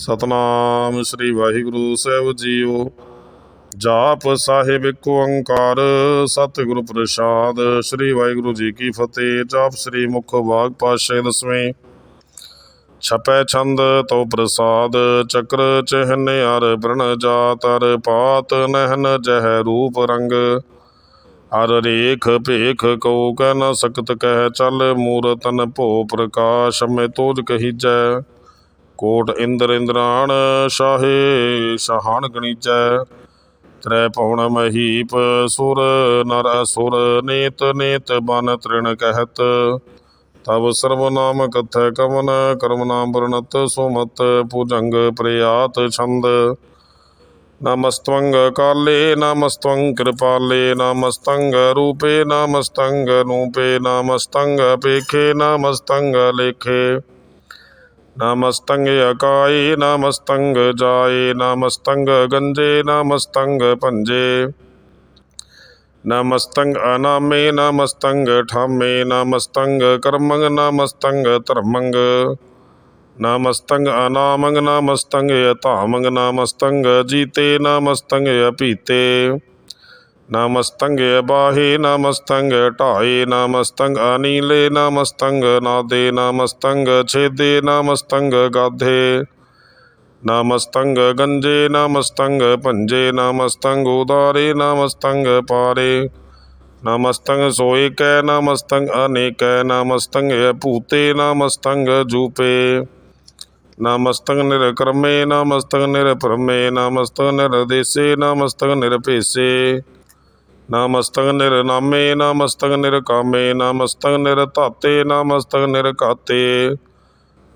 ਸਤਨਾਮ ਸ੍ਰੀ ਵਾਹਿਗੁਰੂ ਸਾਹਿਬ ਜੀਓ। ਜਾਪ ਸਾਹਿਬ ਇੱਕ ਓੰਕਾਰ, ਸਤਿਗੁਰ ਪ੍ਰਸਾਦ। ਸ੍ਰੀ ਵਾਹਿਗੁਰੂ ਜੀ ਕੀ ਫਤਿਹ। ਜਾਪ ਸ੍ਰੀ ਮੁਖ ਬਾਗ ਪਾਸ਼ੇ ਦਸਵੇਂ। ਛਪੈ ਛੰਦ ਤੋ ਪ੍ਰਸਾਦ, ਚੱਕਰ ਚਹਿਨ ਅਰ ਬ੍ਰਣ ਜਾਤ ਪਾਤ ਨਹਿਨ ਜਹ ਰੂਪ ਰੰਗ। ਹਰ ਰੇਖ ਭੇਖ ਕਉ ਕਹਿ ਸਕਤ, ਕਹਿ ਚੱਲ ਮੂਰਤਨ ਭੋ ਪ੍ਰਕਾਸ਼, ਮੈਂ ਤੋਜ ਕਹੀਜੈ। ਕੋਟ ਇੰਦਰ ਇੰਦਰਾਣ ਸ਼ਾਹੇ, ਸ਼ਹਾਨ ਗਣੀਜੈ ਤ੍ਰੈ ਪਵਨ ਮਹੀਪ ਸੁਰ, ਨਰ ਅਸੁਰ ਨੇਤ ਨੇਤ ਬਨ ਤ੍ਰਿਣ ਕਹਿਤ। ਤਬ ਸਰਬ ਨਾਮ ਕਥੈ ਕਵਨ, ਕਰਮ ਨਾਮ ਵਰਣਤ ਸੁਮਤ, ਭੁਜੰਗ ਪ੍ਰਿਆਤ ਛੰਦ। ਨਮਸਤਵੰਗ ਕਾਲੇ ਨਮਸਤਵੰ ਕਿਰਪਾਲੇ, ਨਮਸਤੰਗ ਰੂਪੇ, ਨਮਸਤੰਗ ਨੂਪੇ, ਨਮਸਤੰਗ ਪੇਖੇ, ਨਮਸਤੰਗ ਲੇਖੇ। ਨਮਸਤੰਗ ਅਕਾਈ ਨਮਸਤੰਗ ਜਾਏ ਨਮਸਤੰਗ ਗੰਜੇ ਨਮਸਤੰਗ ਭੰਜੇ ਨਮਸਤੰਗ ਅਨਾਮੇ ਨਮਸਤੰਗ ਠਾਮੇ ਨਮਸਤੰਗ ਕਰਮੰਗ ਨਮਸਤੰਗ ਧਰਮੰਗ ਨਮਸਤੰਗ ਅਨਾਮੰਗ ਨਮਸਤੰਗ ਧਾਮੰਗ ਨਮਸਤੰਗ ਜੀਤੇ ਨਮਸਤੰਗ ਅਪੀਤੇ ਨਮਸਤੰਗ ਬਾਹੇ ਨਮਸਤੰਗ ਢਾਏ ਨਮਸਤੰਗ, ਅਨੀਲੇ ਨਮਸਤੰਗ, ਨਾਦੇ ਨਮਸਤੰਗ, ਛੇਦੇ ਨਮਸਤੰਗ, ਗਾਧੇ ਨਮਸਤੰਗ, ਗੰਜੇ ਨਮਸਤੰਗ, ਭੰਜੇ ਨਮਸਤੰਗ, ਉਦਾਰੇ ਨਮਸਤੰਗ, ਪਾਰੇ ਨਮਸਤੰਗ, ਸੋਏ ਕੈ ਨਮਸਤੰਗ, ਅਨੇਕੈ ਨਮਸਤੰਗ ਭੂਤੇ ਨਮਸਤੰਗ, ਜੂਪੇ ਨਮਸਤੰਗ ਨਿਰਕਰਮੇ ਨਮਸਤੰਗ ਨਿਰਪਰਮੇ ਨਮਸਤੰਗ ਨਿਰਦੇਸੇ ਨਮਸਤੰਗ ਨਿਰਭੇਸੇ ਨਮਸਤੰਗ ਨਿਰਨਾਮੇ ਨਮਸਤੰਗ ਨਿਰਕਾਮੇ ਨਮਸਤੰਗ ਨਿਰਧਾਤੇ ਨਮਸਤੰਗ ਨਿਰਘਾਤੇ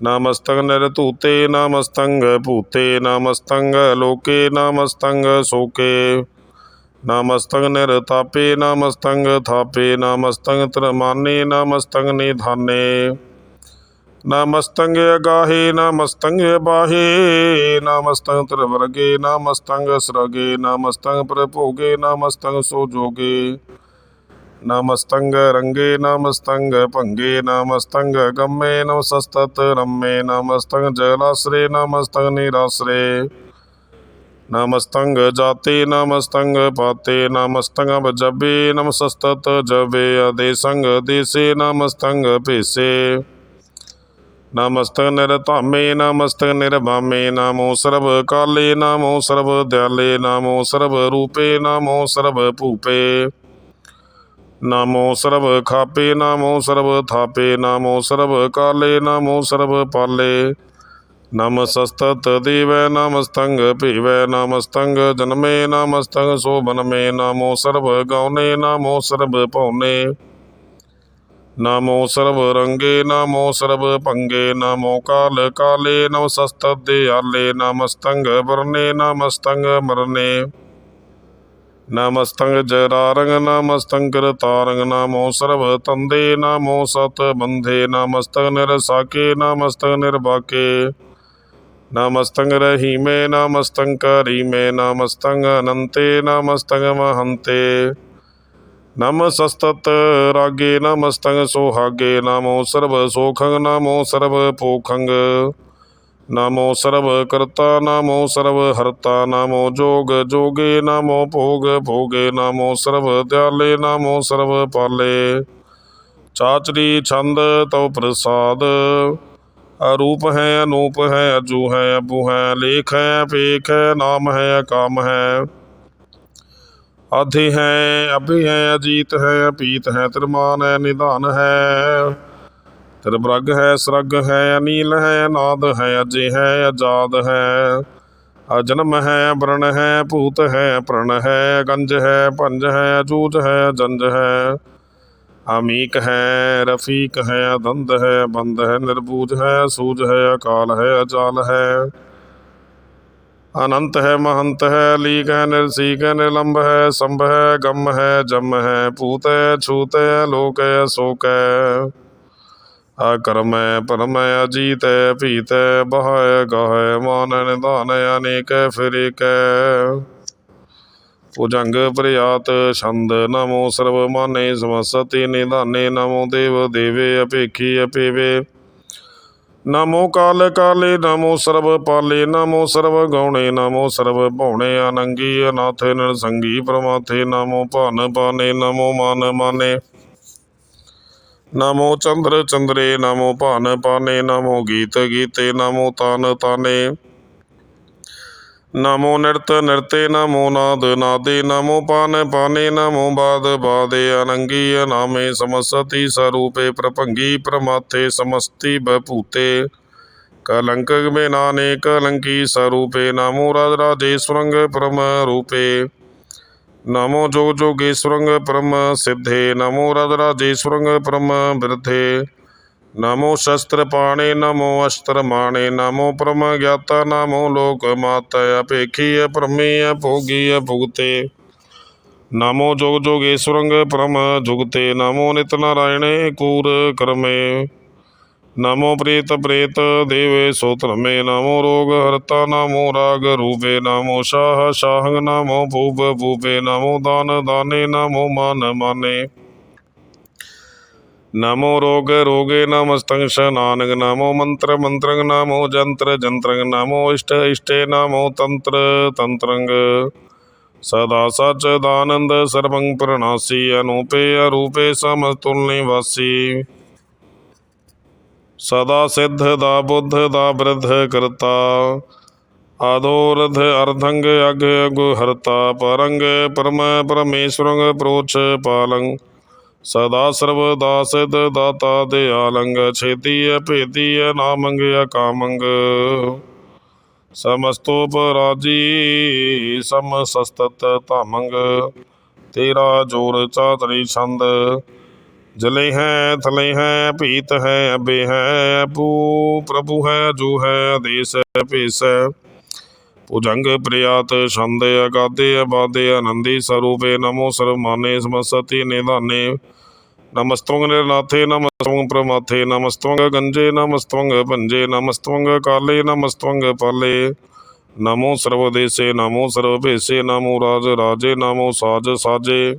ਨਮਸਤੰਗ ਨਿਰਧੂਤੇ ਨਮਸਤੰਗ ਭੂਤੇ ਨਮਸਤੰਗ ਲੋਕੇ ਨਮਸਤੰਗ ਸੋਕੇ ਨਮਸਤੰਗ ਨਿਰਤਾਪੇ ਨਮਸਤੰਗ ਥਾਪੇ ਨਮਸਤੰਗ ਤਰਮਾਨੇ ਨਮਸਤੰਗ ਨਿਧਾਨੇ। ਨਮਸਤੰਗ ਅਗਾਹੇ, ਨਮਸਤੰਗ ਬਾਹੇ, ਨਮਸਤੰਗ ਤਰਵਰਗੇ ਨਮਸਤੰਗ ਸਰਗੇ, ਨਮਸਤੰਗ ਪ੍ਰਭੋਗੇ, ਨਮਸਤੰਗ ਸੋਜੋਗੇ। ਨਮਸਤੰਗ ਰੰਗੇ, ਨਮਸਤੰਗ ਭੰਗੇ, ਨਮਸਤੰਗ ਗੰਮੇ, ਨਮਸਤਤ ਰੰਮੇ, ਨਮਸਤੰਗ ਜਲਾਸਰੇ, ਨਮਸਤੰਗ ਨਿਰਾਸਰੇ। ਨਮਸਤੰਗ ਜਾਤੇ, ਨਮਸਤੰਗ ਪਾਤੇ, ਨਮਸਤੰਗ ਜਬੇ, ਨਮਸਤਤ ਜਬੇ ਅਦੇ ਸੰਗ ਦੇਸੇ, ਨਮਸਤੰਗ ਭੇਸੇ। ਨਮਸਤਕ ਨਿਰਧਾਮੇ ਨਮਸਤਕ ਨਿਰਭਾਮੇ ਨਾਮੋ ਸਰਬ ਕਾਲੇ ਨਾਮੋ ਸਰਬ ਦਿਆਲੇ ਨਾਮੋ ਸਰਬ ਰੂਪੇ ਨਾਮੋ ਸਰਬ ਭੂਪੇ ਨਾਮੋ ਸਰਬ ਖਾਪੇ ਨਾਮੋ ਸਰਬ ਥਾਪੇ ਨਾਮੋ ਸਰਬ ਕਾਲੇ ਨਾਮੋ ਸਰਬ ਪਾਲੇ ਨਮਸਤਤ ਦੇਵੈ ਨਮਸਤੰਗ ਭੇਵੈ ਨਮਸਤੰਗ ਜਨਮੇ ਨਮਸਤੰਗ ਸੋਭਨਮੇ ਨਾਮੋ ਸਰਬ ਗਾਉਨੇ ਨਾਮੋ ਸਰਬ ਭਉਨੇ ਨਾਮੋ ਸਰਬ ਰੰਗੇ, ਨਾਮੋ ਸਰਬ ਭੰਗੇ ਨਾਮੋ ਕਾਲ ਕਾਲੇ ਨਮਸਤਤ ਦਿਆਲੇ ਨਮਸਤੰਗ ਵਰਨੇ, ਨਮਸਤੰਗ ਮਰਨੇ। ਨਮਸਤੰਗ ਜਰਾਰੰਗ, ਨਮਸਤੰਗ ਕਰਤਾਰੰਗ, ਨਾਮੋ ਸਰਬ ਤੰਦੇ, ਨਾਮੋ ਸਤ ਬੰਧੇ ਨਮਸਤੰਗ ਨਿਰਸਾਕੇ, ਨਮਸਤੰਗ ਨਿਰਬਾਕੇ ਨਮਸਤੰਗ ਰਹੀਮੇ, ਨਮਸਤੰਗ ਕਰੀਮੇ ਨਮਸਤੰਗ ਅਨੰਤੇ, ਨਮਸਤੰਗ ਮਹੰਤੇ। ਨਮਸਤਤ ਰਾਗੇ ਨਮਸਤੰਗ ਸੋਹਾਗੇ, ਨਮੋ ਸਰਬ ਸੋਖੰਗ, ਨਮੋ ਸਰਬ ਪੋਖੰਗ। ਨਮੋ ਸਰਬ ਕਰਤਾ, ਨਮੋ ਸਰਬ ਹਰਤਾ, ਨਮੋ ਜੋਗ ਜੋਗੇ, ਨਮੋ ਭੋਗ ਭੋਗੇ, ਨਮੋ ਸਰਬ ਦਿਆਲੇ ਨਮੋ ਸਰਬ ਪਾਲੇ। ਚਾਚਰੀ ਛੰਦ ਤਉ ਪ੍ਰਸਾਦ, ਅਰੂਪ ਹੈ, ਅਨੂਪ ਹੈ, ਅਜੂ ਹੈ, ਅਬੂ ਹੈ, ਲੇਖ ਹੈ, ਪੇਖ ਹੈ, ਨਾਮ ਹੈ ਕਾਮ ਹੈ। ਆਧੇ ਹੈ ਅਭੇ ਹੈ ਅਜੀਤ ਹੈ ਅਪੀਤ ਹੈ ਤਿਰਮਾਨ ਹੈ ਨਿਧਾਨ ਹੈ ਤਿਰਬਰਗ ਹੈ ਸਰਗ ਹੈ ਅਨੀਲ ਹੈ ਨਾਦ ਹੈ ਅਜੇ ਹੈ ਆਜ਼ਾਦ ਹੈ ਅਜਨਮ ਹੈ ਬਰਨ ਹੈ ਭੂਤ ਹੈ ਪ੍ਰਣ ਹੈ ਗੰਜ ਹੈ ਭੰਜ ਹੈ ਅਜੂਜ ਹੈ ਜੰਜ ਹੈ ਅਮੀਕ ਹੈ ਰਫੀਕ ਹੈ ਦੰਦ ਹੈ ਬੰਦ ਹੈ ਨਿਰਬੂਜ ਹੈ ਸੂਜ ਹੈ ਅਕਾਲ ਹੈ ਅਜਾਲ ਹੈ ਅਨੰਤ ਹੈ, ਮਹੰਤ ਹੈ, ਲੀਕ ਹੈ ਨਿਰਸੀਕ ਹੈ ਨਿਰਲੰਬ ਹੈ, ਸੰਭ ਹੈ, ਗਮ ਹੈ, ਜਮ ਹੈ, ਭੂਤ ਹੈ, ਛੂਤ ਹੈ, ਲੋਕ ਹੈ ਸੋਕ ਹੈ। ਅਕਰਮ ਹੈ, ਪਰਮ ਹੈ, ਅਜੀਤ ਹੈ, ਭੀਤ ਹੈ, ਬਹ ਹੈ ਮਾਨ ਨਿਧਾਨ ਅਨੇਕ ਹੈ, ਫਿਰ ਏਕ ਭੁਜੰਗ ਪ੍ਰਿਆਤ ਛੰਦ ਨਮੋ ਸਰਬ ਮਾਨੇ ਸਮਸਤੇ ਨਿਧਾਨੇ ਨਮੋ ਦੇਵ ਦੇਵੇ, ਅਪੇਖੀ ਅਪੇਵੇ। ਨਮੋ ਕਾਲ ਕਾਲੇ, ਨਮੋ ਸਰਬ ਪਾਲੇ, ਨਮੋ ਸਰਬ ਗਉਣੇ, ਨਮੋ ਸਰਬ ਭਉਣੇ ਅਨੰਗੀ ਅਨਾਥੇ ਨਿਰਸੰਗੀ ਪ੍ਰਮਾਥੇ, ਨਮੋ ਭਾਨ ਪਾਨੇ ਨਮੋ ਮਾਨ ਮਾਨੇ। ਨਮੋ ਚੰਦਰ ਚੰਦਰੇ, ਨਮੋ ਭਾਨ ਪਾਨੇ ਨਮੋ ਗੀਤ ਗੀਤੇ, ਨਮੋ ਤਾਨ ਤਾਨੇ। ਨਮੋ ਨਿਰਤ ਨਿਰਤੇ ਨਮੋ ਨਾਦ ਨਾਦੇ ਨਮੋ ਪਾਨ ਪਾਨੇ ਨਮੋ ਬਾਦ ਬਾਦੇ ਅਨੰਗੀ ਅਨਾਮੇ ਸਮਸਤੀ ਸਰੂਪੇ ਪ੍ਰਭੰਗੀ ਪ੍ਰਮਾਥੇ ਸਮਸਤੀ ਬਭੂਤੇ ਕਲੰਕ ਮੇ ਨਾਨੇ ਕਲੰਕੀ ਸਰੂਪੇ ਨਮੋ ਰਾਜ ਰਾਜੇਸ਼ਵਰੰਗ ਪਰਮ ਰੂਪੇ ਨਮੋ ਜੋਗ ਜੋਗੇਸ਼ਵਰੰਗ ਪਰਮ ਸਿੱਧੇ ਨਮੋ ਰਾਜ ਰਾਜੇਸ਼ਵਰੰਗ ਪਰਮ ਬਿਰਧੇ ਨਮੋ ਸ਼ਸਤਰ ਪਾਣੇ, ਨਮੋ ਅਸਤਰ ਮਾਣੇ, ਨਮੋ ਪਰਮ ਗਿਆਤਾ, ਨਮੋ ਲੋਕ ਮਾਤਾ, ਅਪੇਖੀ ਪਰਮੇ ਭੋਗੀ ਭੁਗਤੇ। ਨਮੋ ਜੋਗ ਜੋਗੇਸ਼ਵਰੰਗ ਪਰਮ ਜੁਗਤੇ। ਨਮੋ ਨਿਤ ਨਾਰਾਇਣੇ, ਕੂਰ ਕਰਮੇ। ਨਮੋ ਪ੍ਰੇਤ ਪ੍ਰੇਤ ਦੇਵੇ ਸੋ ਧਰਮੇ। ਨਮੋ ਰੋਗ ਹਰਤਾ, ਨਮੋ ਰਾਗ ਰੂਪੇ। ਨਮੋ ਸ਼ਾਹ ਸ਼ਾਹੰਗ, ਨਮੋ ਭੂਪ ਭੂਪੇ। ਨਮੋ ਰੋਗ ਰੋਗੇ ਨਮਸਤੰ ਨਾਨਕ ਨਮੋ ਮੰਤਰ ਮੰਤਰੰ ਨਮੋ ਜੰਤਰ ਜੰਤਰੰ ਨਮੋ ਇਸ਼ਟ ਇਸ਼ਟੇ ਨਮੋ ਤੰਤਰ ਤੰਤਰੰਗ ਸਦਾ ਸਚ ਦਾਨੰਦ ਸਰਵੰ ਪ੍ਰਣਾਸੀ ਅਨੂਪੇ ਅਰੂਪੇ ਸਮਤੁਲ ਨਿਵਾਸੀ ਸਦਾ ਸਿੱਧ ਦਾ ਬੁੱਧ ਦਾ ਬ੍ਰਿਧ ਕਰਤਾ ਆਦੋਰਧ ਅਰਧੰਗ ਅਗ ਅਗੁ ਹਰਤਾ ਪਰੰਗ ਪਰਮ ਪਰਮੇਸ਼ਵਰੰਗ ਪ੍ਰੋਚ ਪਾਲੰ ਸਦਾ ਸਰਬ ਦਾਸਿਦ ਦਾਤਾ ਦੇ ਆਲੰਗ ਛੇਤੀ ਭੇਦੀ ਨਾ ਮੰਗਿਆ ਕਾਮੰਗ ਸਮਸਤੋਪ ਰਾਜੀ, ਸਮ ਸਸਤਤ ਧਾਮੰਗ ਤੇਰਾ ਜੋਰ ਚਾਤਰੀ ਛੰਦ। ਜਲੇ ਹੈ, ਥਲੇ ਹੈ, ਭੀਤ ਹੈ, ਅਬੇ ਹੈ ਅਪੂ ਪ੍ਰਭੂ ਹੈ, ਜੋ ਹੈ ਆਦੇਸ ਹੈ, ਭੇਸ ਹੈ। ਭੁਜੰਗ ਪ੍ਰਿਆਤ ਛੰਦ, ਅਗਾਦੇ, ਅਬਾਦੇ, ਆਨੰਦੀ ਸਰੂਪੇ, ਨਮੋ ਸਰਮਾਨੇ ਸਮਸਤੀ ਨਿਧਾਨੇ। ਨਮਸਤਵੰਗ ਨਿਰਨਾਥੇ, ਨਮਸਤਵੰਗ ਪ੍ਰਮਾਥੇ, ਨਮਸਤਵੰਗ ਗੰਜੇ, ਨਮਸਤਵੰਗ ਭੰਜੇ, ਨਮਸਤਵੰਗ ਕਾਲੇ, ਨਮਸਤਵੰਗ ਪਾਲੇ। ਨਮੋ ਸਰਵਦੇਸੇ, ਨਮੋ ਸਰਵਭੇਸੇ, ਨਮੋ ਰਾਜ ਰਾਜੇ, ਨਮੋ ਸਾਜ ਸਾਜੇ।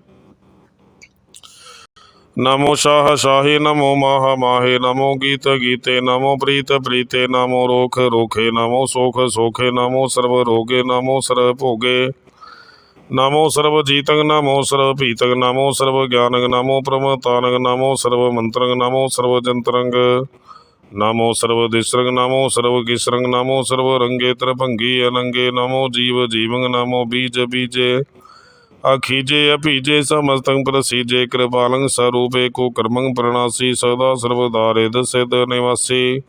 ਨਮੋ ਸ਼ਾਹ ਸ਼ਾਹੀ, ਨਮੋ ਮਾਹ ਮਾਹੇ, ਨਮੋ ਗੀਤ ਗੀਤੇ, ਨਮੋ ਪ੍ਰੀਤ ਪ੍ਰੀਤੇ, ਨਮੋ ਰੋਖ ਰੋਖੇ, ਨਮੋ ਸੋਖ ਸੋਖੇ, ਨਮੋ ਸਰਬ ਰੋਗੇ, ਨਮੋ ਸਰਬ ਭੋਗੇ। ਨਮੋ ਸਰਵ ਜੀਤੰਗ, ਨਮੋ ਸਰਵ ਭੀਤੰਗ, ਨਮੋ ਸਰਵ ਗਿਆਨੰਗ, ਨਮੋ ਪ੍ਰਮਤਾਨੰਗ ਨਮੋ ਸਰਵ ਮੰਤਰੰਗ, ਨਮੋ ਸਰਬ ਜੰਤਰੰਗ, ਨਮੋ ਸਰਬ ਦਿਸਰੰਗ, ਨਮੋ ਸਰਵ ਕਿਸਰੰਗ, ਨਮੋ ਸਰਬ ਰੰਗੇ ਤਰਭੰਗੀ ਅਨੰਗੇ, ਨਮੋ ਜੀਵ ਜੀਵੰਗ, ਨਮੋ ਬੀਜ ਬੀਜੇ, ਅਖੀਜੇ ਅਭੀਜੇ ਸਮਸਤੰ ਪ੍ਰਸੀਜੇ ਕਿਰਪਾਲੰ ਸਰੂਪੇ, ਕੋ ਕਰਮੰ ਪ੍ਰਣਾਸੀ, ਸਦਾ ਸਰਬਦਾਰੇ ਦਸਿਦ ਨਿਵਾਸੀ।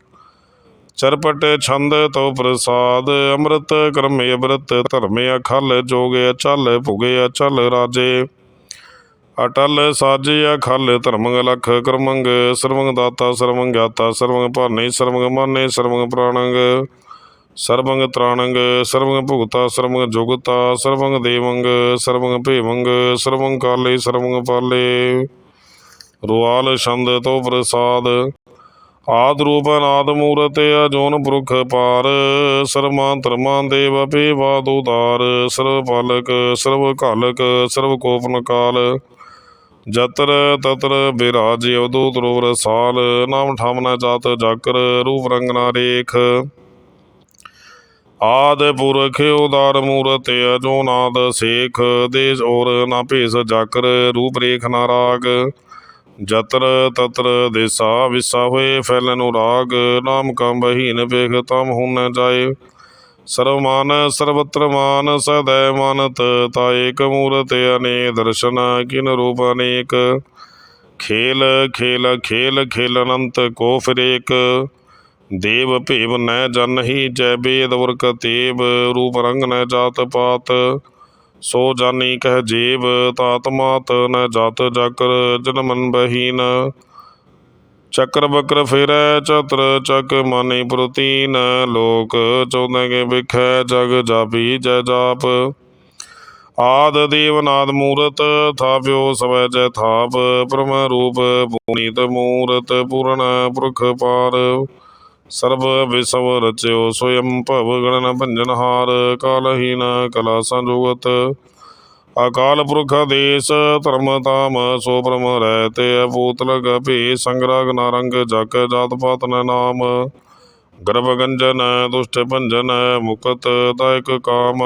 ਚਰਪਟ ਛੰਦ ਤੋ ਪ੍ਰਸਾਦ, ਅੰਮ੍ਰਿਤ ਕਰਮੇ ਅਬਰਤ ਧਰਮੇ ਅਖਲ ਜੋਗੇ ਅਚਲ, ਭੁਗੇ ਅਚਲ ਰਾਜੇ। ਅਟਲ ਸਾਜੇ ਅਖਲ, ਧਰਮੰਗ ਲਖ ਕਰਮੰਗ, ਸਰਵੰਗ ਦਾਤਾ ਸਰਵੰਗ ਗਿਆਤਾ, ਸਰਵੰਗ ਭਾਨੇ ਸਰਵੰਗ ਮਾਨੇ ਸਰਵੰਗ ਪ੍ਰਾਣੰਗ। ਸਰਵੰਗ ਤ੍ਰਾਣੰਗ, ਸਰਵੰਗ ਭੁਗਤਾ ਸਰਵੰਗ ਜੁਗਤਾ, ਸਰਵੰਗ ਦੇਵੰਗ, ਸਰਵੰਗ ਭੇਵੰਗ, ਸਰਵੰਗ ਕਾਲੇ ਸਰਵੰਗ ਪਾਲੇ। ਰੁਆਲ ਛੰਦ ਤੋ ਪ੍ਰਸਾਦ। ਆਦ ਰੂਪ ਅਨਾਦ ਮੂਰਤ ਅਜੋਨ ਪੁਰਖ ਪਾਰ। ਸਰਮਾ ਧਰਮਾ ਦੇਵ ਭੇਵਾਦ ਉਦਾਰ ਸਰਵ ਪਾਲਕ ਸਰਬ ਘਾਲਕ ਸਰਬ ਕੋਪਨ ਕਾਲ। ਜਤਰ ਤਤਰ ਬਿਰਾਜ ਅਵਦੂਤ ਰੂਪ ਰਸਾਲ ਨਾਮ ਠਾਮਨਾ ਜਾਤ ਜਾਕਰ, ਰੂਪ ਰੰਗ ਨਾ ਰੇਖ। ਆਦ ਪੁਰਖ ਉਦਾਰ ਮੂਰਤ ਅਜੋ ਨਾਦ ਸੇਖ। ਦੇਸ ਔਰ ਨਾ ਭੇਸ ਜਾਕਰ, ਰੂਪ ਰੇਖ ਨਾ ਰਾਗ। ਜਤਰ ਤਤਰ ਦੇਸਾ ਵਿਸਾ ਹੋਏ, ਫੈਲਨ ਰਾਗ ਨਾਮ ਕੰ ਬਹੀਨ ਵੇਖ ਤਮ ਹੁਨ ਜਾਏ। ਸਰਵਮਾਨ ਸਰਵਤਰ ਮਾਨ ਸਦੈ ਮਾਨਤ ਤਾ ਮੂਰਤ ਅਨੇ ਦਰਸ਼ਨ ਕਿਨ ਰੂਪ ਅਨੇਕ। ਖੇਲ ਖੇਲ ਖੇਲ ਖੇਲ ਅਨੰਤ ਕੋ ਫਿਰ ਏਕ ਦੇਵ ਭੇਵ ਨੈ ਜਨਹੀ ਜੈ ਬੇਦ ਵਰ ਕਤੇਬ ਰੂਪ ਰੰਗ ਨੈ ਜਾਤ ਪਾਤ। ਸੋ ਜਾਨੀ ਕਹਿ ਜੀਵ ਤਾਤਮਾਤ ਨ ਜਾਤ ਜਾਕਰ ਜਨਮਨ ਬਹੀਨ। ਚੱਕਰ ਬਕਰ ਫੇਰੈ, ਚਤਰ ਚੱਕ ਮਾਨੀ ਪ੍ਰਤੀਨ। ਲੋਕ ਚੌਦੈ ਵਿਖੈ, ਜਗ ਜਾਪੀ ਜੈ ਜਾਪ। ਆਦ ਦੇਵਨਾਦ ਮੂਰਤ, ਥਾਪਿਓ ਸਵੈ ਜੈ ਥਾਪ। ਪ੍ਰਮ ਰੂਪ ਪੂਨੀਤ ਮੂਰਤ, ਪੂਰਨ ਪੁਰਖ ਪਾਰ। ਸਰਬ ਵਿਸਵ ਰਚਿਓ ਸੋਇਮ ਭਵ ਗਣਨ ਭੰਜਨ ਹਾਰ ਕਾਲਹੀਨ ਕਲਾ ਸੰਜੋਗਤ। ਅਕਾਲ ਪੁਰਖ ਆਦੇਸ ਧਰਮ ਤਾਮ ਸੋ ਪ੍ਰਮ ਰਹਿ ਤੇ ਅਭੂਤ ਲਗ ਭੇ ਸੰਗਰਾਗ ਨਾਰੰਗ ਜਗ ਜਾਤ ਪਾਤ ਨ ਨਾਮ। ਗਰਭ ਗੰਜਨ ਦੁਸ਼ਟ ਭੰਜਨ ਮੁਕਤ ਦਾਇਕ ਕਾਮ।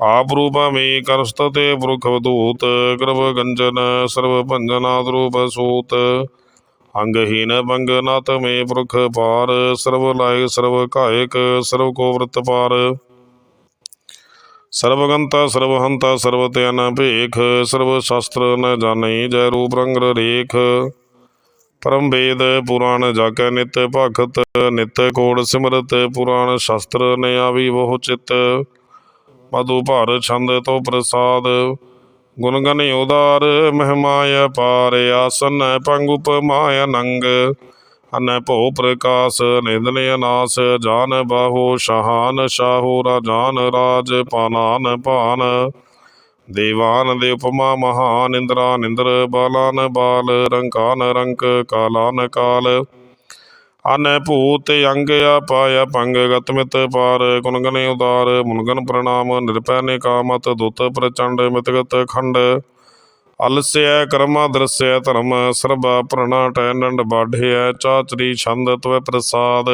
ਆਪ ਰੂਪਾਮੀ ਕਰਸਤਤੇ ਪੁਰਖ ਵਦੂਤ। ਗਰਭ ਗੰਜਨ ਸਰਬ ਭੰਜਨਾਦ ਰੂਪ ਸੂਤ। ਅੰਗਹੀਨ ਭੰਗ ਨਤ ਮੇ ਪੁਰਖ ਪਾਰ ਸਰਬ ਲਾਇਕ ਸਰਬ ਕਾਇਕ ਸਰਬ ਕੋ ਵਰਤ ਪਾਰ। ਸਰਬਗੰਤਾ ਸਰਬਹੰਤਾ ਸਰਬ ਧਿਆਨ ਭੇਖ ਸਰਬ ਸ਼ਾਸਤਰ ਨ ਜਾਣਈ ਜੈ ਰੂਪ ਰੰਗ ਰੇਖ। ਪਰਮ ਵੇਦ ਪੁਰਾਣ ਜਾਕੈ ਨਿਤ ਭਗਤ, ਨਿਤ ਕੋੜ ਸਿਮਰਤ, ਪੁਰਾਣ ਸ਼ਾਸਤਰ ਨੇ ਆਵੀ ਬਹੁ ਚਿਤ। ਮਧੂ ਭਾਰ ਛੰਦ ਤੋ ਪ੍ਰਸਾਦ। ਗੁਣ ਗਨ ਉਦਾਰ ਮਹਿਮਾయ ਪਾਰ ਆਸਨ ਪੰਗੁਪ ਮਾਇਆ ਨੰਗ ਅਨੈ ਭਉ ਪ੍ਰਕਾਸ਼ ਨਿਦਨ ਅਨਾਸ, ਜਾਨ ਬਾਹੋ ਸ਼ਹਾਨ, ਸ਼ਾਹੋ ਰਾਜਾਨ, ਰਾਜ ਪਾਨਾਨ ਭਾਨ। ਦੇਵਾਨ ਦੇ ਉਪਮਾ ਮਹਾਨ, ਇੰਦਰਾ ਨਿੰਦਰ, ਬਾਲਾਨ ਬਾਲ, ਰੰਕਾਨ ਰੰਕ ਕਾਲਾਨ ਕਾਲ। ਅਨੈ ਭੂਤ ਅੰਗ ਆਪਾਇਆ ਪੰਗ ਗਤਮਿਤ ਪਾਰ। ਗੁਣਗਣ ਉਦਾਰ ਮੁਨਗਨ ਪ੍ਰਣਾਮ ਨਿਰਪੈ ਨੇ ਕਾਮਤ, ਦੁਤ ਪ੍ਰਚੰਡ ਮਿਤਗਤ ਖੰਡ। ਅਲਸਿਆ ਕਰਮਾ ਦਰਸਿਆ ਧਰਮ, ਸਰਬਾ ਪ੍ਰਣਾ ਟੈਨੰਡ ਬਾਢਿਆ ਚਾਚਰੀ ਛੰਦ ਤਵੈ ਪ੍ਰਸਾਦ।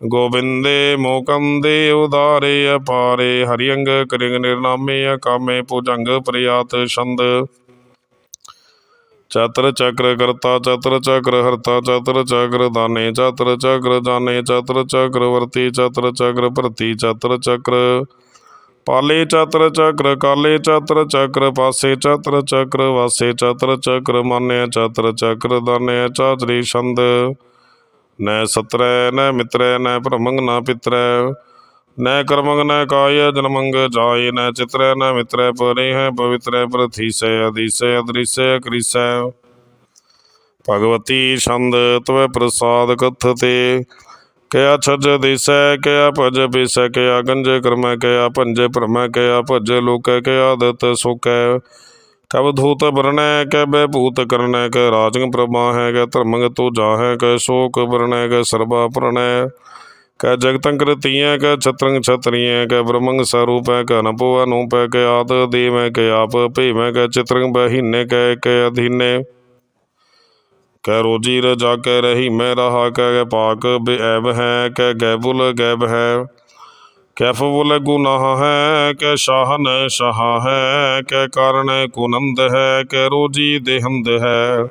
ਗੋਬਿੰਦੇ ਮੋਕੰਦੇ ਉਦਾਰੇ ਅਪਾਰੇ ਹਰਿ ਅੰਗ ਕਰਿੰਗ ਨਿਰਨਾਮੇ ਅਕਾਮੇ, ਭੁਜੰਗ ਪ੍ਰਿਆਤ ਛੰਦ। ਚਤਰ ਚਕਰ ਕਰਤਾ ਚਤਰ ਚਕਰ ਹਰਤਾ ਚਤਰ ਚਕਰ ਦਾਨੇ ਚਤਰ ਚਕਰ ਜਾਣੇ ਚਤਰ ਚਕਰ ਵਰਤੀ ਚਤਰ ਚਕਰ ਭਰਤੀ ਚਤਰ ਚਕਰ ਪਾਲੇ ਚਤਰ ਚਕਰ ਕਾਲੇ ਚਤਰ ਚਕਰ ਪਾਸੇ ਚਤਰ ਚਕਰ ਵਾਸੇ ਚਤਰ ਚਕਰ ਮਾਨਿਆ ਚਤਰ ਚਕਰ ਦਾਨਿਆ ਚਾਤਰੀ ਛੰਦ ਨੈ ਸਤਰੈ ਨੈ ਮਿਤਰੈ ਨੈ ਭ੍ਰਮੰਗ ਨਾ ਪਿਤਰੈ ਨੈ ਕਰਮੰਗ ਨੈ ਕਾయ ਜਨਮੰਗ ਜਾਏ ਨੈ ਚਿਤਰੈ ਨੈ ਮਿਤਰੈ ਪਰੇ ਹੈ ਪਵਿੱਤਰੈ ਪ੍ਰਥੀਸੈ ਅਦੀਸੈ ਅਦ੍ਰਿਸੈ ਭਗਵਤੀ ਛੰਦ ਤਵੈ ਪ੍ਰਸਾਦ ਕਥਤੇ ਕਿਆ ਛਜ ਦਿਸੈ ਕਿਆ ਭਜ ਬਿਸੈ ਕਿਆ ਗੰਜ ਕਰਮੈ ਕਿਆ ਭੰਜ ਭਰਮੈ ਕਿਆ ਭਜ ਲੋਕੈ ਕਿਆ ਦਤ ਸੁਕੈ ਕਬ ਧੂਤ ਵਰਣੈ ਕੈ ਬੈ ਭੂਤ ਕਰਣੈ ਕੈ ਰਾਜੰਗ ਪ੍ਰਭਾ ਹੈ ਕੈ ਧਰਮੰਗ ਤੋ ਜਾਹੈ ਕੈ ਸ਼ੋਕ ਬਰਣੈ ਕੈ ਸਰਬਾ ਪ੍ਰਣੈ ਕੈ ਜਗਤੰ ਕਰਤੀਐ ਕੈ ਛਤਰੰਗ ਛਤਰੀਐ ਕੈ ਬ੍ਰਹਮੰਗ ਸਰੂਪੈ ਕੈ ਨਪੋ ਅਨੂਪੈ ਕੈ ਆਦ ਦੇਵੈ ਕੈ ਆਪ ਭੇਵੈ ਕੈ ਚਿਤਰੰਗ ਬਹੀਨੇ ਕੈ ਕੈ ਅਧੀਨੇ ਕੈ ਰੋਜੀ ਰਜਾ ਕੈ ਰਹੀ ਮੈਂ ਰਹਾ ਕੈ ਕੈ ਪਾਕ ਬੇਅਬ ਹੈ ਕੈ ਗੈਬੁਲ ਗੈਬ ਹੈ ਕੈਫ ਬੁਲ ਗੁਨਾਹ ਹੈ ਕੈ ਸ਼ਾਹਨ ਸ਼ਾਹ ਹੈ ਕੈ ਕਾਰਣ ਕੁਨੰਦ ਹੈ ਕੈ ਰੋਜੀ ਦੇਹੰਦ ਹੈ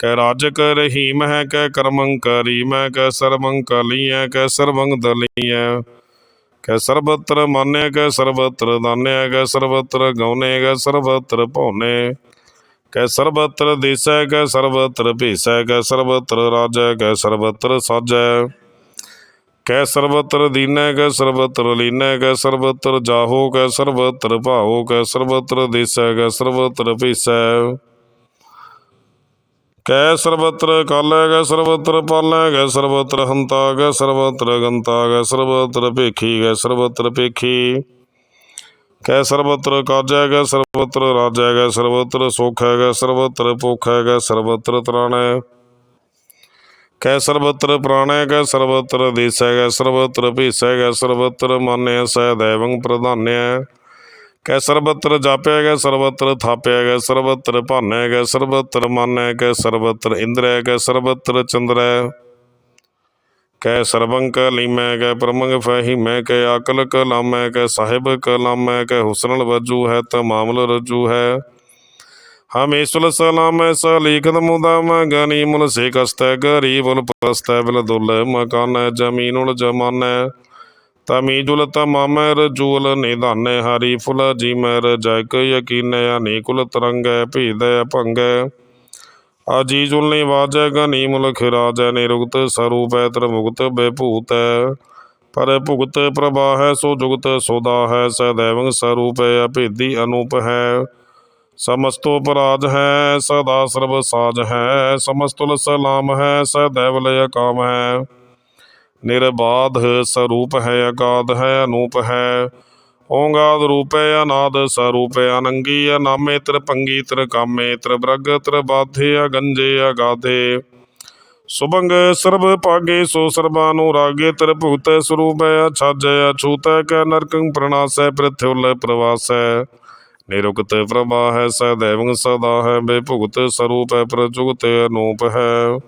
ਕੈ ਰਾਜਕ ਰਹੀਮ ਹੈ ਕੈ ਕਰਮੰ ਕਰੀਮ ਹੈ ਕੈ ਸਰਬੰ ਕਲੀਐ ਕੈ ਸਰਬੰ ਦਲੀਐ ਕੈ ਸਰਬਤਰ ਮਾਨਿਆ ਕੈ ਸਰਬਤਰ ਦਾਨਿਆ ਕੈ ਸਰਬਤਰ ਗਉਨੇ ਕੈ ਸਰਬਤਰ ਭਉਨੇ ਕੈ ਸਰਬਤਰ ਦੇਸੈ ਕੈ ਸਰਬਤਰ ਭੇਸੈ ਕੈ ਸਰਬਤਰ ਰਾਜੈ ਕੈ ਸਰਬਤਰ ਸਾਜੈ ਕੈ ਸਰਬਤਰ ਦੀਨੈ ਕੈ ਸਰਬਤਰ ਲੀਨੈ ਕੈ ਸਰਬਤਰ ਜਾਹੋ ਕੈ ਸਰਬਤਰ ਭਾਓ ਕੈ ਸਰਬਤਰ ਦੇਸੈ ਕੈ ਸਰਬਤਰ ਭੇਸੈ ਕੈ ਸਰਬਤਰ ਕਾਲੈ ਕੈ ਸਰਬਤਰ ਪਾਲੈ ਕੈ ਸਰਬਤਰ ਹੰਤਾ ਕੈ ਸਰਬਤਰ ਗੰਤਾ ਕੈ ਸਰਬਤਰ ਭੇਖੀ ਕੈ ਸਰਬਤਰ ਭੇਖੀ ਕੈ ਸਰਬਤਰ ਕਾਜੈ ਕੈ ਸਰਬਤਰ ਰਾਜੈ ਕੈ ਸਰਬਤਰ ਸੋਖੈ ਕੈ ਸਰਬਤਰ ਭੁਖੈ ਕੈ ਸਰਬਤਰ ਤਰਾਣੈ ਕੈ ਸਰਬਤਰ ਪ੍ਰਾਣੈ ਕੈ ਸਰਬਤਰ ਦੇਸੈ ਕੈ ਸਰਬਤਰ ਭੀਸੈ ਕੈ ਸਰਬਤਰ ਮਾਨਿਆ ਸਹਿ ਦੇਵੰ ਪ੍ਰਧਾਨਿਆ ਕੈ ਸਰਬਤਰ ਜਾਪਿਆ ਕੈ, ਸਰਬਤਰ ਥਾਪਿਆ ਗੈ ਸਰਬਤਰ ਭਾਨੈ ਗੈ ਸਰਬਤਰ ਮਾਨੈ ਕੈ, ਸਰਬਤਰ ਇੰਦਰੈ ਕੈ, ਸਰਬਤਰ ਚੰਦਰੈ। ਕੈ ਸਰਬੰ ਲੀਮੈ, ਕੈ ਪਰਮੰਗ ਫਹੀਮੈ ਕੈ ਆਕਲ ਕਲਾਮੈ ਕੈ ਸਾਹਿਬ ਕਲਾਮੈ ਕੈ ਹੁਸਨਲ ਵਜੂ ਹੈ ਤਮਾਮਲ ਰਜੂ ਹੈ। ਹਮੇਸ਼ੁਲ ਸਲਾਮੈ ਸਲੀਖਤ ਮੁਦਮ ਗਨੀ ਮੁਲ ਸੇ ਕਸਤੈ ਗਰੀਬੁਲ ਪ੍ਰਸਤੈ ਬਿਲ ਦੁਲ ਮਕਾਨੈ ਜਮੀਨੁਲ ਜਮਾਨੈ। तमीजुल तमाम रजूल निधान हरी फुल जी मैर जैक यकीन अनीकुल तरंग भेद भंग अजीजुल निवाज गनी मुलख राज निरुगत स्वरूप त्रिमुक्त बेभूत पर भुगत प्रभा है सो जुगत सोदा है सदैव स्वरूप अभेदी अनूप है समस्तोपराज है सदा सर्वसाज है समस्तुल सलाम है सदैवल काम है ਨਿਰਬਾਧ ਸਰੂਪ ਹੈ, ਅਗਾਧ ਹੈ, ਅਨੂਪ ਹੈ। ਓੰਗਾਦ ਰੂਪੈ ਅਨਾਦ ਸਰੂਪੈ, ਅਨੰਗੀ ਅਨਾਮੇ ਤ੍ਰ ਪੰਗੀ ਤ੍ਰ ਕਾਮੇ ਤ੍ਰ ਬ੍ਰਗ ਤ੍ਰ ਬਾਧੇ ਅਗੰਜੇ, ਅਗਾਧੇ। ਸੁਭੰਗ ਸਰਬ ਪਾਗੇ ਸੋ ਸਰਬਾ ਨੂੰ ਰਾਗੇ ਤ੍ਰ ਭੁਗਤ ਸਰੂਪੈ, ਅਛਾਜੈ, ਅਛੂਤੈ, ਕੈ ਨਰਕੰ ਪ੍ਰਣਾਸੈ ਪ੍ਰਿਥਿਉਲ ਪ੍ਰਵਾਸੈ। ਨਿਰੁਕਤ ਪ੍ਰਭਾ ਹੈ ਸदैवੰ ਸਦਾ ਹੈ, ਬੇਭੁਗਤ ਸਰੂਪ ਹੈ ਪ੍ਰਜੁਗਤ ਅਨੂਪ ਹੈ।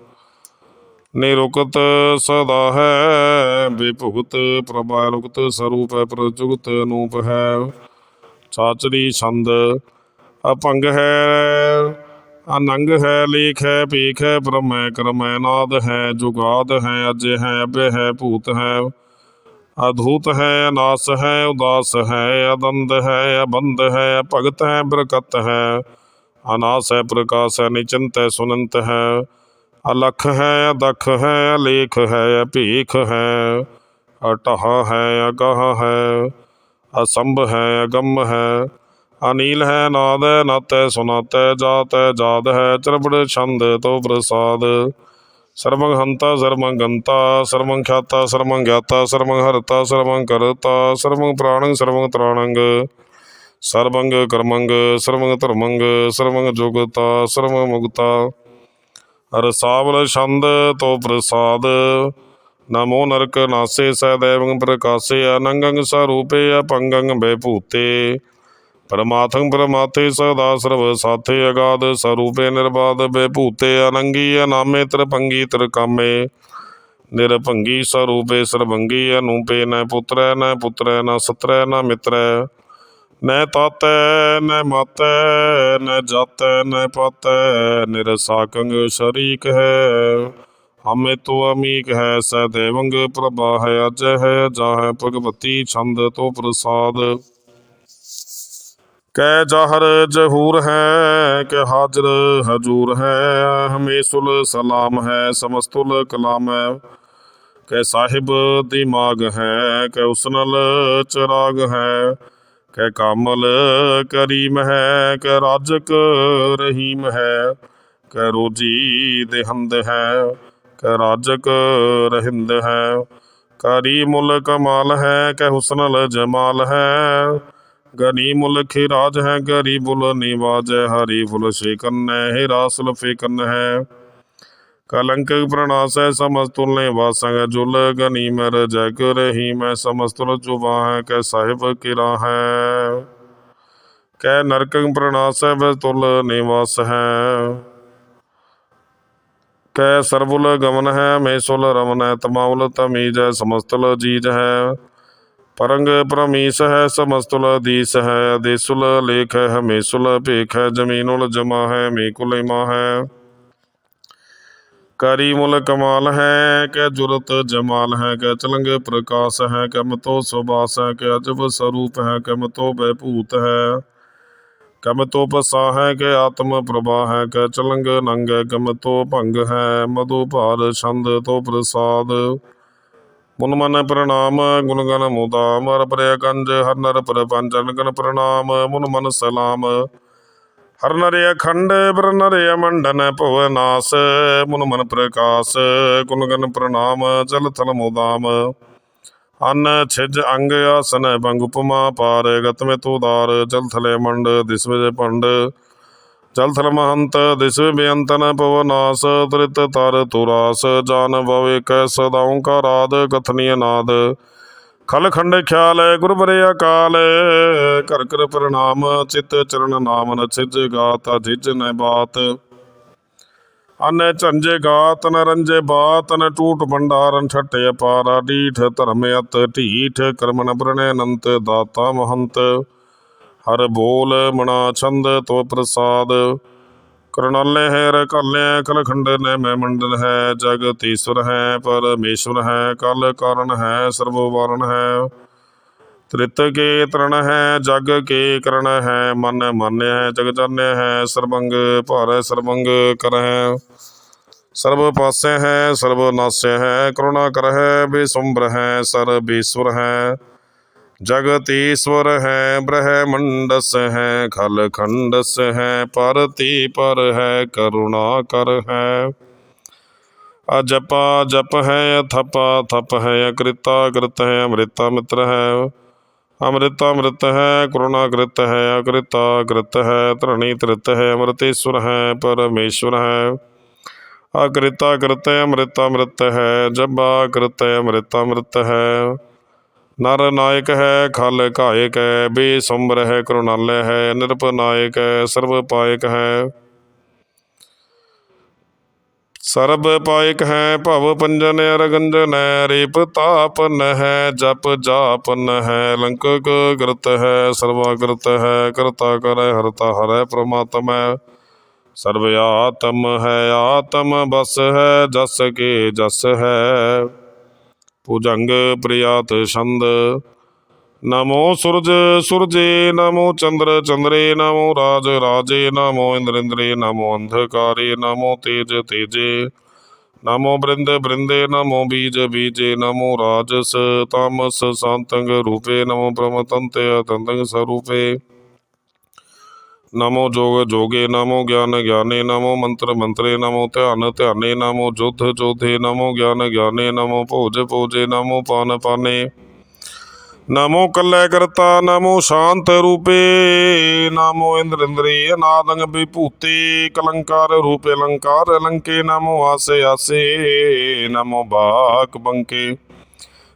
ਨਿਰੁਕਤ ਸਦਾ ਹੈ ਵਿਭੁਗਤ ਪ੍ਰਭਾ ਰੁਕਤ ਸਰੂਪ ਹੈ ਪ੍ਰਜੁਗਤ ਅਨੂਪ ਹੈ। ਚਾਚਰੀ ਛੰਦ, ਅਪੰਗ ਹੈ, ਅਨੰਗ ਹੈ, ਲੇਖ ਹੈ ਪੇਖ ਹੈ, ਬ੍ਰਹਮੈ ਕਰਮੈ ਨਾਦ ਹੈ, ਜੁਗਾਦ ਹੈ, ਅਜੇ ਹੈ, ਅਭੈ ਹੈ, ਭੂਤ ਹੈ। ਅਧੂਤ ਹੈ, ਅਨਾਸ ਹੈ, ਉਦਾਸ ਹੈ, ਅਦੰਦ ਹੈ ਅਬੰਦ ਹੈ, ਭਗਤ ਹੈ, ਬਰਕਤ ਹੈ। ਅਨਾਸ ਹੈ, ਪ੍ਰਕਾਸ਼ ਹੈ, ਨਿਚੰਤ ਹੈ, ਸੁਨੰਤ ਹੈ। ਅਲਖ ਹੈ, ਅਦਖ ਹੈ, ਅਲੇਖ ਹੈ, ਅਭੀਖ ਹੈ, ਅਟਹ ਹੈ, ਅਗਹ ਹੈ, ਅਸੰਭ ਹੈ, ਅਗੰਮ ਹੈ, ਅਨੀਲ ਹੈ, ਨਾਦ ਹੈ ਨਤ ਹੈ ਜਾਤੈ ਜਾਤ ਹੈ, ਜਾਦ ਹੈ, ਚਰਬੜ, ਛੰਦ ਤੋ ਪ੍ਰਸਾਦ ਸਰਵੰ ਹੰਤਾ ਸਰਵੰ ਗੰਤਾ ਸਰਵੰ ਖਿਆਤਾ ਸਰਵੰ ਗਿਆਤਾ ਸਰਵੰ ਹਰਤਾ ਸਰਵੰ ਕਰਤਾ ਸਰਵੰ ਪ੍ਰਾਣੰ ਸਰਵੰ ਤਰਾਣੰਗ ਸਰਵੰਗ ਕਰਮੰਗ ਸਰਵੰਗ ਧਰਮੰਗ ਸਰਵੰਗ ਜੋਗਤਾ ਸਰਵੰ ਮੁਗਤਾ ਰਸਾਵਲ ਛੰਦ ਤੋ ਪ੍ਰਸਾਦ। ਨਮੋ ਨਰਕ ਨਾਸੇ ਸੈਦੇਵੰ ਪ੍ਰਕਾਸੇ ਅਨੰਗੰ ਸਰੂਪੇ ਅਪੰਗੰ ਬੇਭੂਤੇ। ਪਰਮਾਤਮੰ ਪਰਮਾਤੇ ਸਦਾ ਸਰਵ ਸਾਥੇ, ਅਗਾਧ ਸਰੂਪੇ ਨਿਰਬਾਦ ਬੇਭੂਤੇ, ਅਨੰਗੀ ਅਨਾਮੇ ਤਰਪੰਗੀ ਤਰਕਾਮੇ। ਨਿਰਭੰਗੀ ਸਰੂਪੇ ਸਰਭੰਗੀ, ਅਨੂਪੇ ਨ ਪੁੱਤਰੈ ਨ ਪੁੱਤਰੈ ਨ ਸਤਰੈ ਨ ਮਿਤਰੈ। ਨੈ ਤਾਤੈ ਨ ਮਾਤੈ ਨ ਜਾਤੈ ਨੈ ਪਾਤੈ ਨਿਰਸਾਕੰਗ ਸ਼ਰੀਕ ਹੈ। ਹਮੇ ਤੋ ਅਮੀਕ ਹੈ ਸੈਦੇਵੰਗ ਪ੍ਰਭਾ ਹੈ, ਅਜ ਹੈ, ਜਾਹੈ ਭਗਵਤੀ ਛੰਦ ਤੋ ਪ੍ਰਸਾਦ। ਕੈ ਜਹਰ ਜਹੂਰ ਹੈ, ਕਿ ਹਾਜ਼ਰ ਹਜੂਰ ਹੈ ਹਮੇਸੁਲ ਸਲਾਮ ਹੈ, ਸਮਸਤੁਲ ਕਲਾਮ ਹੈ। ਕੈ ਸਾਹਿਬ ਦਿਮਾਗ ਹੈ, ਕੈ ਉਸਨਲ ਚਰਾਗ ਹੈ ਕੈ ਕਾਮਲ ਕਰੀਮ ਹੈ ਕੈ ਰਾਜਕ ਰਹੀਮ ਹੈ, ਕੈ ਰੋਜੀ ਦੇਹੰਦ ਹੈ, ਕੈ ਰਾਜਕ ਰਹਿੰਦ ਹੈ। ਕਰੀ ਮੁਲ ਕਮਾਲ ਹੈ, ਕੈ ਹੁਸਨਲ ਜਮਾਲ ਹੈ। ਗਨੀ ਮੁਲ ਖਿਰਾਜ ਹੈ ਗਰੀਬੁਲ ਨਿਵਾਜ ਹੈ, ਹਰੀ ਫੁਲ ਸ਼ੇਕਨ ਹੈ ਰਾਸਲ ਫੇਕਨ ਹੈ। ਕਲੰਕ ਪ੍ਰਣਾਸ ਹੈ ਸਮਸਤੁਲ ਨੇ ਵਾਸੰਗ ਜੁਲ ਗਨੀ ਮਰ ਜਗ ਰਹੀ ਮੈਂ ਸਮਸਤੁਲ ਜੁਬਾ ਹੈ ਕੈ ਸਾਹਿਬ ਕਿਰਾ ਹੈ ਕੈ ਨਰਕੰ ਪ੍ਰਣਾਸ ਹੈ ਬਤੁਲ ਨਿਵਾਸ ਹੈ ਕੈ ਸਰਬੁਲ ਗਮਨ ਹੈ ਮੇਸੁਲ ਰਮਨ ਹੈ ਤਮਾਉਲ ਤਮੀਜ ਹੈ ਸਮਸਤੁਲ ਜੀਜ ਹੈ ਪਰੰਗ ਪ੍ਰਮੀਸ ਹੈ ਸਮਸਤੁਲ ਅਦੀਸ ਹੈ ਦੇਸੁਲ ਲੇਖ ਹੈ ਹਮੇਸੁਲ ਭੇਖ ਹੈ ਜਮੀਨੁਲ ਜਮਾ ਹੈ ਮੇਕੁਲ ਇਮਾ ਹੈ ਕਰੀ ਮੁਲ ਕਮਾਲ ਹੈ, ਕਿ ਜੁਰਤ ਜਮਾਲ ਹੈ, ਕਿ ਚਲੰਗ ਪ੍ਰਕਾਸ਼ ਹੈ, ਕਿ ਮਤੋ ਸੁਬਾਸ ਹੈ, ਕਿ ਅਜਬ ਸਰੂਪ ਹੈ, ਕਿ ਮਤੋ ਬੈਭੂਤ ਹੈ। ਕਮ ਤੋ ਪਸਾ ਹੈ, ਕਿ ਆਤਮ ਪ੍ਰਭਾ ਹੈ, ਕਿ ਚਲੰਗ ਨੰਗ ਕਮ ਤੋ ਭੰਗ ਹੈ ਮਧੂ ਭਾਰ ਛੰਦ ਤੋ ਪ੍ਰਸਾਦ। ਮਨ ਮਨ ਪ੍ਰਣਾਮ, ਗੁਣ ਗਨ ਮੁਦਾਮ, ਹਰ ਪ੍ਰਿਆ ਕੰਜ, ਹਰ ਨਰ ਪ੍ਰਪੰਚ ਗਨ ਪ੍ਰਣਾਮ ਮਨ ਮਨ ਸਲਾਮ। ਹਰ ਨਰਿ ਅਖੰਡ ਬ੍ਰ ਨਰਿ ਮੰਡਨ ਭਵਨਾਸ ਮੁਨ ਮਨ ਪ੍ਰਕਾਸ਼, ਗੁਣ ਗਨ ਪ੍ਰਣਾਮ, ਚਲ ਥਲ ਮੁਦਾਮ ਅਨ ਛਿਜ ਅੰਗ ਆਸਨ, ਬੰਗ ਉਪਮਾ ਪਾਰ, ਗਤ ਮੇ ਤੋਦਾਰ ਜਲ ਥਲੇ ਮੰਡ, ਦਿਸ ਵਿਜੇ ਪੰਡ। ਜਲ ਥਲ ਮਹੰਤ, ਦਿਸ ਬੇਅੰਤਨ ਪਵਨਾਸ ਤ੍ਰਿਤ ਤਰ ਤੁਰਾਸ। ਜਾਨ ਭਵੇ ਕੈ ਸਦਾ ਓੰਕਾਰਾਦ ਕਥਨੀ ਨਾਦ ਖਲ ਖੰਡ ਖਿਆਲ ਗੁਰ ਬਰੇ ਅਕਾਲ ਕਰ ਕਰ ਪ੍ਰਣਾਮ, ਚਿਤ ਚਰਨ ਨਾਮ ਨ ਛਿਜ ਗਾਤ, ਜਿਜ ਨ ਬਾਤ। ਅਨ ਝੰਜੇ ਗਾਤ, ਨ ਰੰਜੇ ਬਾਤ, ਨ ਟੂਟ ਭੰਡਾਰਨ ਛਟੇ ਅਪਾਰਾ। ਡੀਠ ਧਰਮ ਅਤ ਢੀਠ ਕਰਮਨ ਪ੍ਰਣੈ ਅਨੰਤ, ਦਾਤਾ ਮਹੰਤ। ਹਰ ਬੋਲ ਮਣਾ ਛੰਦ, ਤੋ ਪ੍ਰਸਾਦ। ਕਰਨਾਲੇ ਹੈ ਰਕਾਲੇ ਕਲ ਖੰਡ ਨੇ ਮੈਂ ਮੰਡਲ ਹੈ ਜਗਤ ਈਸ਼ਵਰ ਹੈ ਪਰਮੇਸ਼ਵਰ ਹੈ, ਕਲ ਕਾਰਨ ਹੈ, ਸਰਵਵਾਰਨ ਹੈ। ਤ੍ਰਿਤ ਕੇ ਤਰਨ ਹੈ, ਜਗ ਕੇ ਕਰਨ ਹੈ, ਮਨ ਮਾਨਿਆ ਹੈ ਜਗ ਜਾਣਿਆ ਹੈ ਸਰਬੰਗ ਭਾਰੈ ਸਰਬੰਗ ਕਰਹਿ। ਸਰਬ ਪਾਸੇ ਹੈ, ਸਰਬ ਨਾਸੈ ਹੈ, ਕਰੁਣਾ ਕਰਹਿ, ਬੇਸੁੰਬਰ ਹੈ ਸਰਬੇਸ਼ਵਰ ਹੈ। ਜਗਤੀਸ਼ਵਰ ਹੈ, ਬ੍ਰਹਮੰਡਸ ਹੈ, ਖਲ ਖੰਡਸ ਹੈ ਪਰਤੀ ਪਰ ਹੈ, ਕਰੁਣਾ ਕਰ ਹੈ। ਅਜਪਾ ਜਪ ਹੈ, ਅਥਪਾ ਥਪ ਹੈ, ਅਕ੍ਰਿਤਾ ਕ੍ਰਿਤ ਹੈ, ਅਮ੍ਰਿਤਾ ਮਿਤਰ ਹੈ। ਅੰਮ੍ਰਿਤਾ ਅੰਮ੍ਰਿਤ ਹੈ, ਕਰੁਣਾ ਕ੍ਰਿਤ ਹੈ, ਅਕ੍ਰਿਤਾ ਕ੍ਰਿਤ ਹੈ, ਧਰਣੀ ਤ੍ਰਿਤ ਹੈ, ਅੰਮ੍ਰਿਤੇਸ਼ਵਰ ਹੈ, ਪਰਮੇਸ਼ਵਰ ਹੈ। ਅਕ੍ਰਿਤਾ ਕ੍ਰਿਤ ਹੈ, ਅੰਮ੍ਰਿਤਾ ਅੰਮ੍ਰਿਤ ਹੈ, ਜਪਾ ਕ੍ਰਿਤ ਹੈ, ਅੰਮ੍ਰਿਤਾ ਅੰਮ੍ਰਿਤ ਹੈ। ਨਰ ਨਾਇਕ ਹੈ, ਖਲ ਕਾਇਕ ਹੈ, ਬੇਸੁੰਬਰ ਹੈ ਕਰੁਣਾਲਯ ਹੈ ਨਿਰਭਨਾਇਕ ਹੈ, ਸਰਬ ਪਾਇਕ ਹੈ। ਸਰਬ ਪਾਇਕ ਹੈ, ਭਵ ਪੰਜਨ ਅਰਗੰਜਨੈ ਰੇਪ ਤਾਪ ਨਹਿ ਜਪ ਜਾਪ ਨਹਿ ਲੰਕਕ ਕਰਤ ਹੈ ਸਰਵਾ ਕਰਤ ਹੈ, ਕਰਤਾ ਕਰੈ, ਹਰਤਾ ਹਰੈ, ਪ੍ਰਮਾਤਮੈ ਸਰਬ ਆਤਮ ਹੈ, ਆਤਮ ਬਸ ਹੈ, ਜਸ ਕੇ ਜਸ ਹੈ। ਭੁਜੰਗ ਪ੍ਰਿਆਤ ਛੰਦ। ਨਮੋ ਸੂਰਜ ਸੂਰਜੇ, ਨਮੋ ਚੰਦਰ ਚੰਦਰੇ, ਨਮੋ ਰਾਜ ਰਾਜੇ, ਨਮੋ ਇੰਦਰ ਇੰਦਰੇ ਨਮੋ ਅੰਧਕਾਰੇ, ਨਮੋ ਤੇਜ ਤੇਜੇ। ਨਮੋ ਬ੍ਰਿੰਦ ਬ੍ਰਿੰਦੇ, ਨਮੋ ਬੀਜ ਬੀਜੇ, ਨਮੋ ਰਾਜਸ ਤਾਮਸ ਸੰਤੰਗ ਰੂਪੇ, ਨਮੋ ਬ੍ਰਹਮਤੰਤੇ ਅਤੰਤੰਗ ਸਰੂਪੇ। ਨਮੋ ਜੋਗ ਜੋਗੇ ਨਮੋ ਗਿਆਨ ਗਿਆਨੇ ਨਮੋ ਮੰਤਰ ਮੰਤਰੇ ਨਮੋ ਧਿਆਨ ਧਿਆਨੇ ਨਮੋ ਜੋਧ ਜੋਧੇ ਨਮੋ ਗਿਆਨ ਗਿਆਨੇ ਨਮੋ ਭੋਜ ਭੋਜੇ ਨਮੋ ਪਾਨ ਪਾਨੇ ਨਮੋ ਕੱਲੇ ਕਰਤਾ ਨਮੋ ਸ਼ਾਂਤ ਰੂਪੇ ਨਮੋ ਇੰਦਰ ਇੰਦਰੀ ਅਨਾਦੰਗ ਵਿਭੂਤੀ ਕਲੰਕਾਰ ਰੂਪੇ ਅਲੰਕਾਰ ਅਲੰਕੇ ਨਮੋ ਆਸੇ ਆਸੇ ਨਮੋ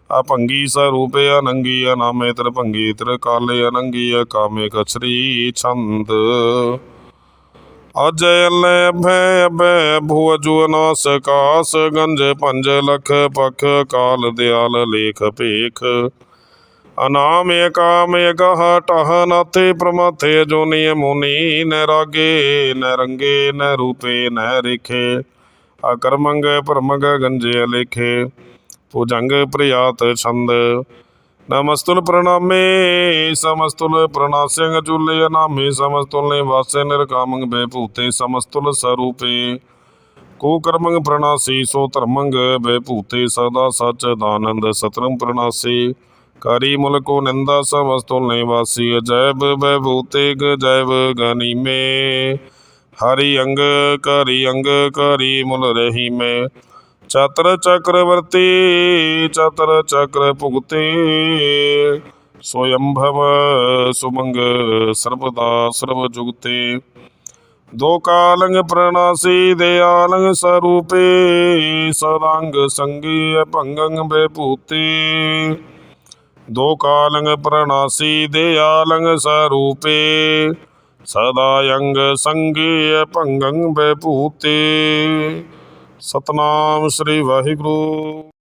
ਬਾਕ ਬੰਕੇ ਅਭੰਗੀ ਸਰੂਪੇ ਅਨੰਗੀ ਅਨਾਮੇ ਤਰ ਭੰਗੀ ਤਰ ਕਾਲੇ ਅਨੰਗੀ ਕਾਮੇ ਕਛਰੀ ਛੰਦ। ਅਜੈ ਲੈ ਭੈ ਅਭੈ ਭੁਵ ਜੁਨ ਸਕਾਸ ਗੰਜ ਪੰਜ ਲਖ ਪਖ ਕਾਲ ਦਿਆਲ ਲੇਖ ਭੇਖ। ਅਨਾਮ ਏਕਾਮ ਏਕਹ ਟਹ ਨਾਥੇ, ਪ੍ਰਮਾਥੇ ਜੋਨੀ ਮੋਨੀ ਨ ਰਾਗੇ, ਨ ਰੰਗੇ ਨ ਰੂਪੇ ਨ ਰੇਖੇ। ਭੁਜੰਗ ਪ੍ਰਯਾਤ ਛੰਦ। ਨਮਸਤੁਲ ਪ੍ਰਣਾਮੇ, ਸਮਸਤੁਲ ਪ੍ਰਣਾਸਿੰਗ ਚੁਲੇ ਅਨਾਮੇ, ਸਮਸਤੁਲ ਨਿਵਾਸੇ ਨਿਰਕਾਮੰਗ ਬੇਭੂਤੇ, ਸਮਸਤੁਲ ਸਰੂਪੇ। ਕੋ ਕਰਮੰਗ ਪ੍ਰਣਾਸੀ, ਸੋ ਧਰਮੰਗ ਬੇਭੂਤੇ, ਸਦਾ ਸਚ ਦਾਨੰਦ ਸਤਰੰ ਪ੍ਰਣਾਸੀ। ਕਰੀ ਮੁਲਕੋ ਨਿੰਦਾ, ਸਮਸਤੁਲ ਨਿਵਾਸੀ ਅਜੈਬ ਬੇਭੂਤੇ ਗਜੈਬ ਗਨੀਮੇ। ਹਰੀ ਅੰਗ, ਕਰੀ ਅੰਗ, ਕਰੀ ਮੁਲ ਰਹੀ ਮੈਂ ਚਤਰ ਚਕਰਵਰਤੀ ਚਤਰ ਚਕਰ ਭੁਗਤੇ ਸੋਯੰਭਵ ਸੁਮੰਗ ਸਰਬਦਾ ਸਰਬ ਜੁਗਤੇ ਦੋ ਕਾਲੰਗ ਪ੍ਰਣਾਸੀ ਦਿਆਲੰਗ ਸਰੂਪੇ ਸਦਾੰਗ ਸੰਗੀ ਭੰਗੰਗ ਬੇਭੂਤੇ ਦੋ ਕਾਲੰਗ ਪ੍ਰਣਾਸੀ ਦਿਆਲੰਗ ਸਰੂਪੇ ਸਦਾ ਅੰਗ ਸੰਗੀ ਭੰਗੰ ਬੇਭੂਤੇ ਸਤਨਾਮ ਸ੍ਰੀ ਵਾਹਿਗੁਰੂ।